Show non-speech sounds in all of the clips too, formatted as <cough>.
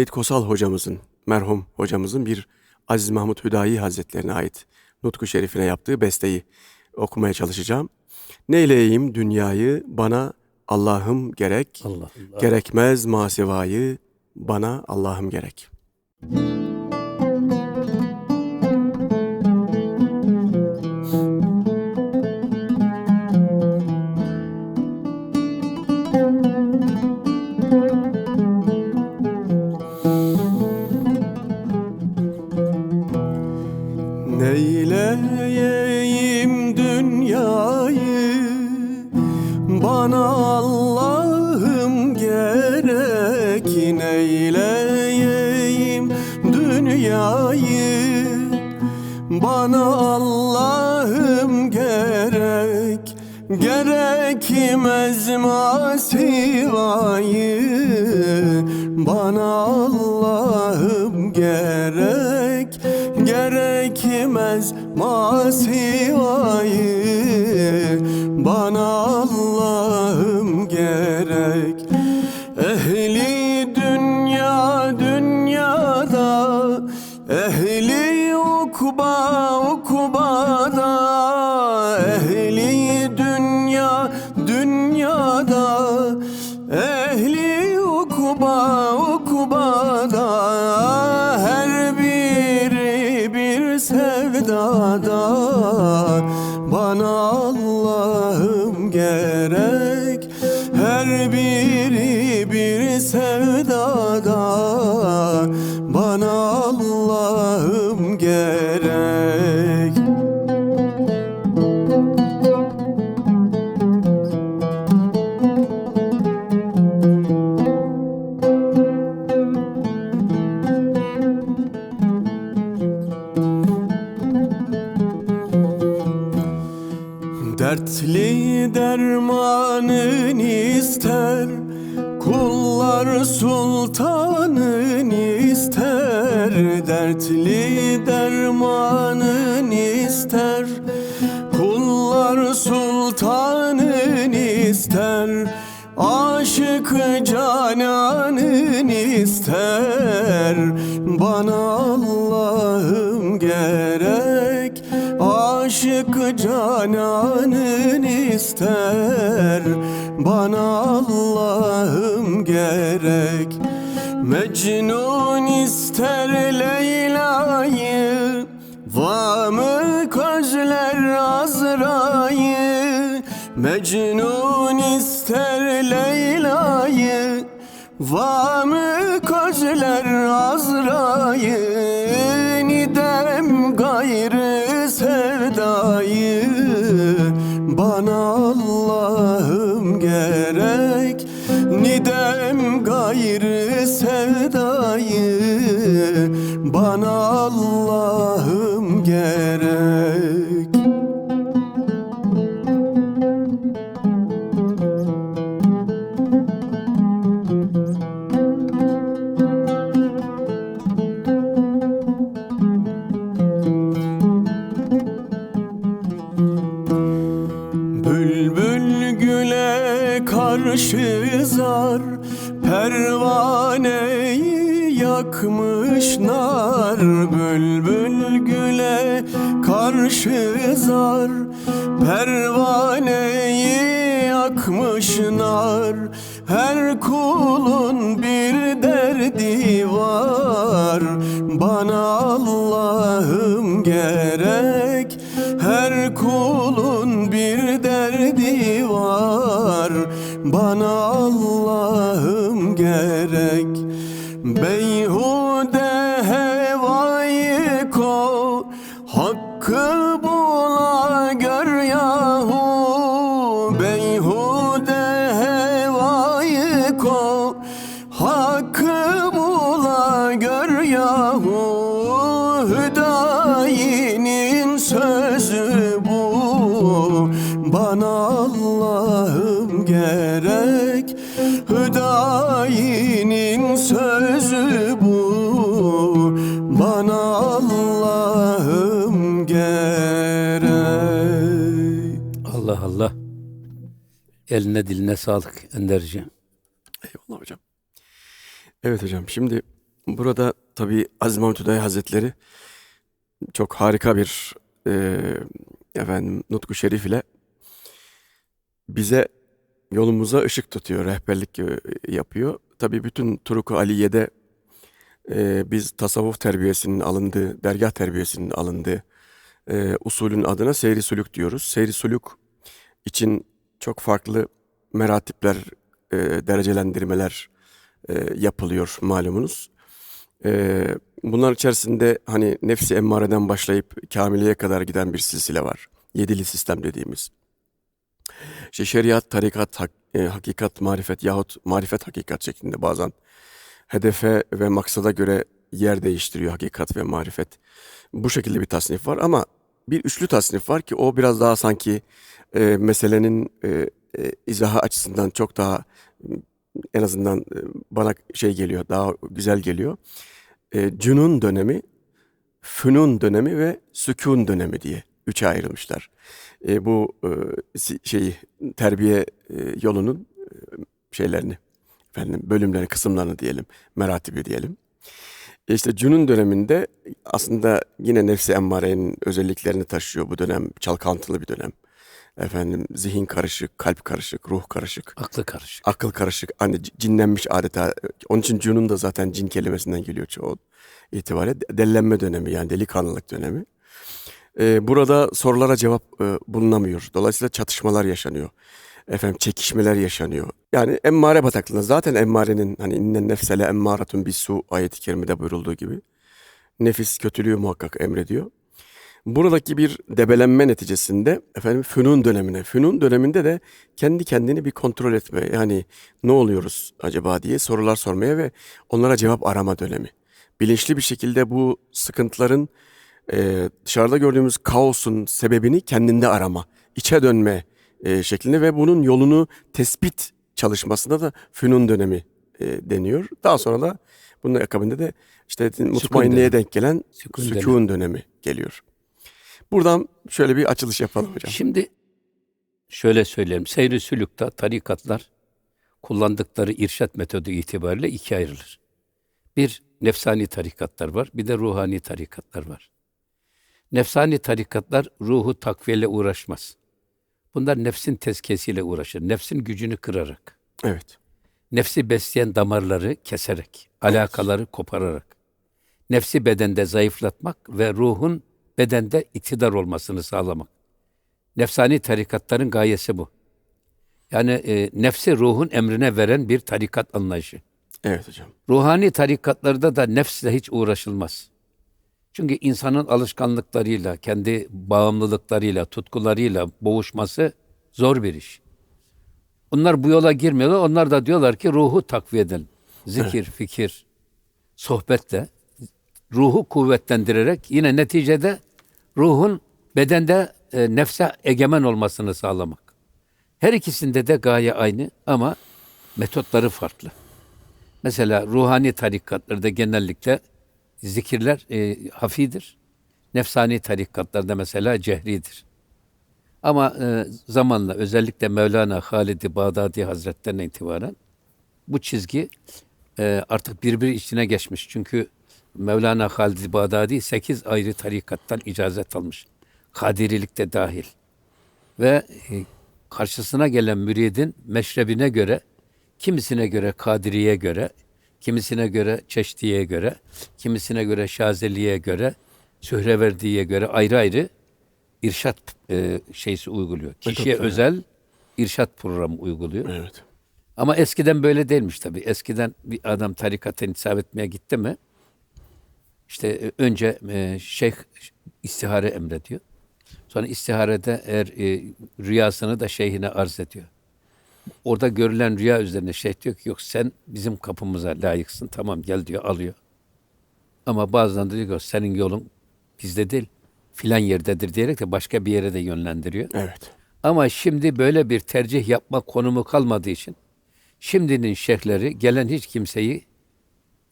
Cüneyt Kosal hocamızın, merhum hocamızın bir Aziz Mahmut Hüdayi Hazretlerine ait Nutku Şerifine yaptığı besteyi okumaya çalışacağım. Neyleyeyim dünyayı bana Allah'ım gerek, Allah Allah. gerekmez masivayı bana Allah'ım gerek. Neyleyeyim dünyayı bana Allah'ım gerek Neyleyeyim? Dünyayı bana Allah'ım gerek Gerekmez masivayı bana Allah'ım gerek Gerekmez masivayı bana Allah'ım gerek. Ehli dünya dünyada. Ehli ukba ukbada sevdada Dertli dermanın ister Kullar sultanın ister. Dertli dermanın ister Kullar sultanın ister. Aşık cananın ister. Bana Allah'ım gerek Aşık cananın ister. Bana Allah'ım gerek. Mecnun ister Leyla'yı. Vamı közler Azra'yı? Mecnun ister Leyla'yı. Vamı közler Azra'yı Gayrı sevdayı Bana Allah'ım gerek karşı zar Pervaneyi yakmış nar Her kulun bir derdi var. Bana Allah'ım gerek Her kulun bir derdi var. Bana Allah'ım gerek Beyhude Hakkı gör yahu Beyhude hevayı ko. Hakkı bula gör yahu Hüdayinin sözü bu. Bana Allah'ım gerek Hüdayinin sözü bu. Bana Eline diline sağlık Enderci. Eyvallah hocam. Evet hocam. Şimdi burada tabii Aziz Mahmut Hüdayi Hazretleri çok harika bir e, efendim nutku şerif ile bize yolumuza ışık tutuyor, rehberlik e, yapıyor. Tabii bütün Turuk-u Aliye'de e, biz tasavvuf terbiyesinin alındığı, dergah terbiyesinin alındığı e, usulün adına seyri suluk diyoruz. Seyri suluk için çok farklı meratipler, e, derecelendirmeler e, yapılıyor malumunuz. E, bunlar içerisinde hani nefsi emmareden başlayıp kamileye kadar giden bir silsile var. Yedili sistem dediğimiz. İşte şeriat, tarikat, hak- e, hakikat, marifet yahut marifet hakikat şeklinde bazen hedefe ve maksada göre yer değiştiriyor hakikat ve marifet. Bu şekilde bir tasnif var ama bir üçlü tasnif var ki o biraz daha sanki e, meselenin e, e, izahı açısından çok daha en azından e, bana şey geliyor, daha güzel geliyor. E, cünun dönemi, fünun dönemi ve sükun dönemi diye üçe ayrılmışlar. E, bu e, şeyi terbiye e, yolunun e, şeylerini efendim bölümlerini, kısımlarını diyelim, meratibi diyelim. İşte Cunun döneminde aslında yine nefsi emmarenin özelliklerini taşıyor bu dönem. Çalkantılı bir dönem. Efendim zihin karışık, kalp karışık, ruh karışık, Aklı karışık. akıl karışık. Hani cinlenmiş adeta. Onun için Cunun da zaten cin kelimesinden geliyor çoğu itibariyle. Dellenme dönemi yani delikanlılık dönemi. Ee, burada sorulara cevap e, bulunamıyor. Dolayısıyla çatışmalar yaşanıyor. Efendim çekişmeler yaşanıyor. Yani emmare bataklığında zaten emmarenin hani innen nefsele emmâratun bisu ayet-i kerimede buyurulduğu gibi nefis kötülüğü muhakkak emrediyor. Buradaki bir debelenme neticesinde efendim fünun dönemine, fünun döneminde de kendi kendini bir kontrol etme yani ne oluyoruz acaba diye sorular sormaya ve onlara cevap arama dönemi. Bilinçli bir şekilde bu sıkıntıların e, dışarıda gördüğümüz kaosun sebebini kendinde arama, içe dönme e, şeklinde ve bunun yolunu tespit çalışmasında da fünun dönemi e, deniyor. Daha sonra da bunun akabinde de işte mutmainliğe dönemi. denk gelen Sükun sükun dönemi geliyor. Buradan şöyle bir açılış yapalım hocam. Şimdi şöyle söyleyelim. Seyri sülükte tarikatlar kullandıkları irşat metodu itibariyle ikiye ayrılır. Bir, nefsani tarikatlar var. Bir de ruhani tarikatlar var. Nefsani tarikatlar ruhu takviyeyle uğraşmaz. Bunlar nefsin tezkiyesiyle uğraşır. Nefsin gücünü kırarak. Evet. Nefsi besleyen damarları keserek, alakaları kopararak, nefsi bedende zayıflatmak ve ruhun bedende iktidar olmasını sağlamak. Nefsani tarikatların gayesi bu. Yani e, nefsi ruhun emrine veren bir tarikat anlayışı. Evet hocam. Ruhani tarikatlarda da nefsle hiç uğraşılmaz. Çünkü insanın alışkanlıklarıyla, kendi bağımlılıklarıyla, tutkularıyla boğuşması zor bir iş. Onlar bu yola girmiyorlar. Onlar da diyorlar ki ruhu takviye edelim. Zikir, fikir, sohbetle ruhu kuvvetlendirerek yine neticede ruhun bedende e, nefse egemen olmasını sağlamak. Her ikisinde de gaye aynı ama metotları farklı. Mesela ruhani tarikatlarda genellikle zikirler e, hafidir. Nefsani tarikatlarda mesela cehridir. Ama e, zamanla özellikle Mevlana Halid-i Bağdadi Hazretleri'ne itibaren bu çizgi e, artık birbiri içine geçmiş. Çünkü Mevlana Halid-i Bağdadi 8 ayrı tarikattan icazet almış. Kadirilik de dahil. Ve e, karşısına gelen müridin meşrebine göre, kimisine göre Kadiriye göre, kimisine göre Çeşdiye göre, kimisine göre Şazeli'ye göre, Sühreverdi'ye göre ayrı ayrı irşat e, şeysi uyguluyor. Kişiye Metotları. özel irşat programı uyguluyor. Evet. Ama eskiden böyle değilmiş tabii. Eskiden bir adam tarikata intisap etmeye gitti mi, işte e, önce e, şeyh istihare emrediyor. Sonra istiharede eğer e, rüyasını da şeyhine arz ediyor. Orada görülen rüya üzerine şeyh diyor ki yok sen bizim kapımıza layıksın. Tamam gel diyor alıyor. Ama bazen de diyor ki senin yolun bizde değil filan yerdedir diyerek de başka bir yere de yönlendiriyor. Evet. Ama şimdi böyle bir tercih yapma konumu kalmadığı için şimdinin şeyhleri gelen hiç kimseyi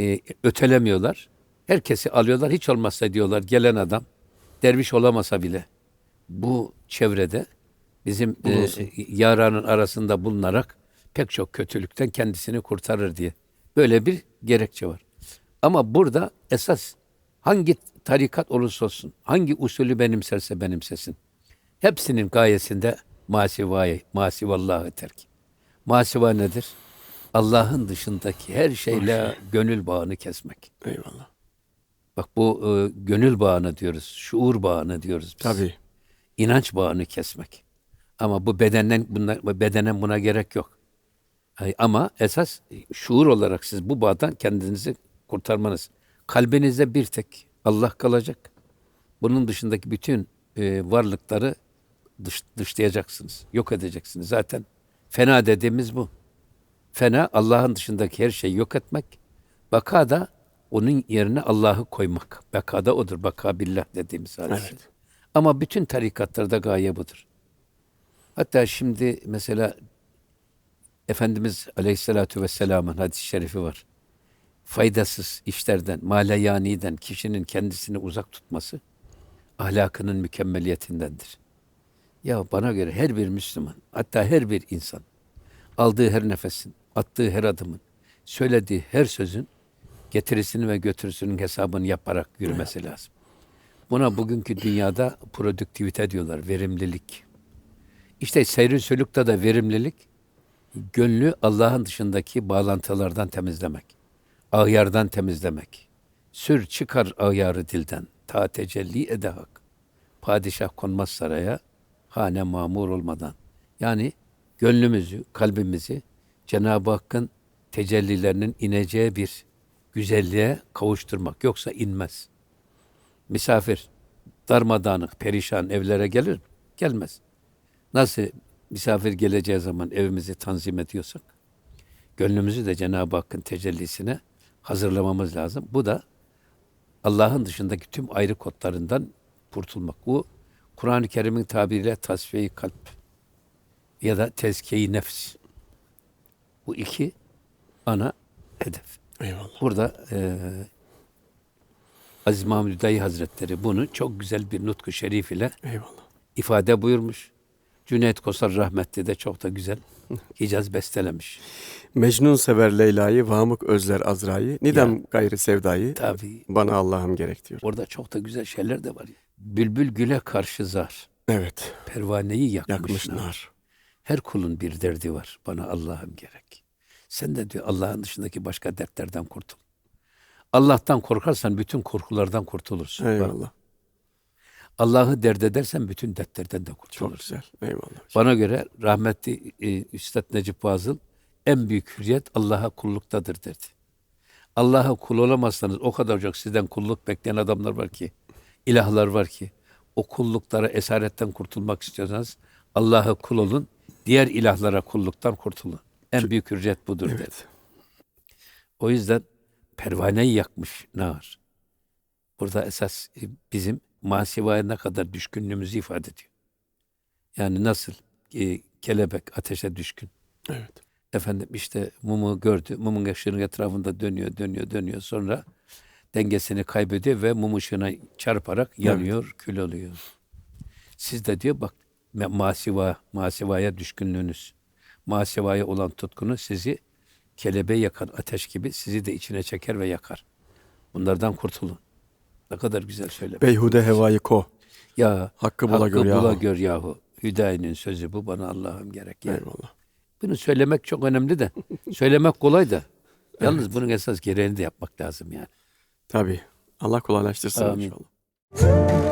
e, ötelemiyorlar. Herkesi alıyorlar. Hiç olmazsa diyorlar gelen adam derviş olamasa bile bu çevrede bizim e, yaranın arasında bulunarak pek çok kötülükten kendisini kurtarır diye. Böyle bir gerekçe var. Ama burada esas hangi tarikat olursa olsun, hangi usulü benimserse benimsesin. Hepsinin gayesinde masivayı, masivallahı terk. Masiva nedir? Allah'ın dışındaki her şeyle gönül bağını kesmek. Eyvallah. Bak bu e, gönül bağını diyoruz, şuur bağını diyoruz biz. Tabii. İnanç bağını kesmek. Ama bu bedenden buna, bedenen buna gerek yok. Ama esas şuur olarak siz bu bağdan kendinizi kurtarmanız. Kalbinizde bir tek Allah kalacak. Bunun dışındaki bütün e, varlıkları dış, dışlayacaksınız. Yok edeceksiniz. Zaten fena dediğimiz bu. Fena Allah'ın dışındaki her şeyi yok etmek. Baka da onun yerine Allah'ı koymak. Baka da odur. Baka billah dediğimiz hadise. Evet. Ama bütün tarikatlarda gaye budur. Hatta şimdi mesela Efendimiz Aleyhisselatü Vesselam'ın hadis-i şerifi var. Faydasız işlerden, maleyaniden kişinin kendisini uzak tutması ahlakının mükemmeliyetindendir. Ya bana göre her bir Müslüman, hatta her bir insan aldığı her nefesin, attığı her adımın, söylediği her sözün getirisini ve götürüsünün hesabını yaparak yürümesi lazım. Buna bugünkü dünyada produktivite diyorlar, verimlilik. İşte seyri sülükte de verimlilik, gönlü Allah'ın dışındaki bağlantılardan temizlemek, ağyardan temizlemek. Sür çıkar ağyarı dilden, ta tecelli ede hak. Padişah konmaz saraya, hane mamur olmadan. Yani gönlümüzü, kalbimizi Cenab-ı Hakk'ın tecellilerinin ineceği bir güzelliğe kavuşturmak. Yoksa inmez. Misafir darmadağınık, perişan evlere gelir? Gelmez. Nasıl misafir geleceği zaman evimizi tanzim ediyorsak, gönlümüzü de Cenab-ı Hakk'ın tecellisine hazırlamamız lazım. Bu da Allah'ın dışındaki tüm ayrı kodlarından kurtulmak. Bu Kur'an-ı Kerim'in tabiriyle tasfiye kalp ya da tezkiye nefs. Bu iki ana hedef. Eyvallah. Burada eee Aziz Mahmud Hüdayi Hazretleri bunu çok güzel bir nutku şerif ile Eyvallah. ifade buyurmuş. Cüneyt Kosar rahmetli de çok da güzel <laughs> Hicaz bestelemiş. Mecnun sever Leyla'yı, Vamık özler Azra'yı, Nidem gayrı sevdayı, Tabii bana Allah'ım gerek diyor. orada çok da güzel şeyler de var. Bülbül güle karşı zar, Evet. pervaneyi yakmış, Yakmış nar. nar. Her kulun bir derdi var. Bana Allah'ım gerek. Sen de diyor Allah'ın dışındaki başka dertlerden kurtul. Allah'tan korkarsan bütün korkulardan kurtulursun. Bak, Eyvallah. Allah'ı dert edersen bütün dertlerden de Çok kurtulursun. güzel. Eyvallah. Bana göre rahmetli e, Üstad Necip Fazıl en büyük hürriyet Allah'a kulluktadır derdi. Allah'a kul olamazsanız o kadar çok sizden kulluk bekleyen adamlar var ki, ilahlar var ki, o kulluklara esaretten kurtulmak istiyorsanız Allah'a kul olun, diğer ilahlara kulluktan kurtulun. En büyük hürriyet budur dedi. Evet. O yüzden pervaneyi yakmış nar. Burada esas e, bizim masivaya ne kadar düşkünlüğümüzü ifade ediyor. Yani nasıl e, kelebek ateşe düşkün. Evet. Efendim işte mumu gördü. Mumun ışığının etrafında dönüyor, dönüyor, dönüyor. Sonra dengesini kaybediyor ve mum ışığına çarparak yanıyor, kül oluyor. Siz de diyor bak ma- masiva, masivaya düşkünlüğünüz, masivaya olan tutkunuz sizi kelebeği yakan ateş gibi sizi de içine çeker ve yakar. Bunlardan kurtulun. Ne kadar güzel söylemiş. Beyhude hevayı ko. Ya Hakkı bula gör yahu. bula gör yahu. Hüdayi'nin sözü bu bana Allah'ım gerek. Ya. Eyvallah. Bunu söylemek çok önemli de. söylemek kolay da. Yalnız bunun esas gereğini de yapmak lazım yani. Tabii. Allah kolaylaştırsın Amin. inşallah.